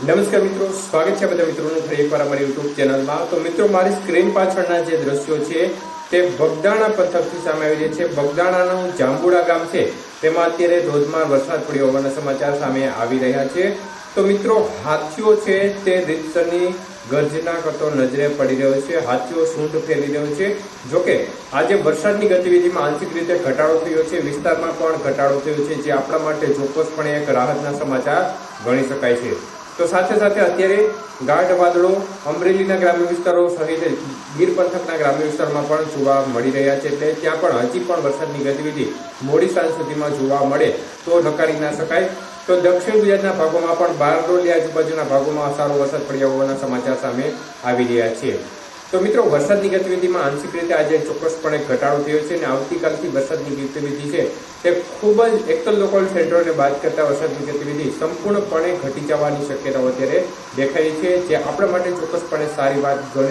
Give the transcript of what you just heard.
નમસ્કાર મિત્રો, સ્વાગત છે બધા મિત્રોનું ફરી એકવાર અમારી યુટ્યુબ ચેનલમાં. તો મિત્રો, મારી સ્ક્રીન પાછળના જે દ્રશ્યો છે, તે બગદાણા પંથકથી સામે આવી રહ્યા છે. બગદાણાનું જાંબુડા ગામ છે. તેમાં અત્યારે ધોધમાર વરસાદ પડ્યો હોવાના સમાચાર સામે આવી રહ્યા છે. તો મિત્રો, હાથીઓ છે, તે રીતસરની ગર્જના કરતો નજરે પડી રહ્યો છે. હાથીઓ સૂંઢ ફેરી રહ્યો છે. જોકે, આજે વરસાદની ગતિવિધિમાં આંશિક રીતે ઘટાડો થયો છે. વિસ્તારમાં પણ ઘટાડો થયો છે, જે આપણા માટે ચોક્કસપણે એક રાહતના સમાચાર ગણી શકાય છે. તો સાથે સાથે અત્યારે ગાઢ વાદળો અમરેલીના ગ્રામ્ય વિસ્તારો સહિત ગીર પંથકના ગ્રામ્ય વિસ્તારમાં પણ જોવા મળી રહ્યા છે એટલે ત્યાં પણ હજી પણ વરસાદની ગતિવિધિ મોડી સાંજ સુધીમાં જોવા મળે તો નકારી ના શકાય. તો દક્ષિણ ગુજરાતના ભાગોમાં પણ બારડોલી આજુબાજુના ભાગોમાં સારો વરસાદ પડ્યા હોવાના સમાચાર સામે આવી રહ્યા છે. તો મિત્રો, વરસાદની ગતિવિધિમાં આંશિક રીતે આજે ચોક્કસપણે ઘટાડો થયો છે અને આવતીકાલથી વરસાદની ગતિવિધિ છે તે ખૂબ જ એકલ લોકલ સેન્ટરોને બાદ કરતા વરસાદની ગતિવિધિ સંપૂર્ણપણે ઘટી જવાની શક્યતાઓ અત્યારે દેખાય છે, જે આપણા માટે ચોક્કસપણે સારી વાત ગણી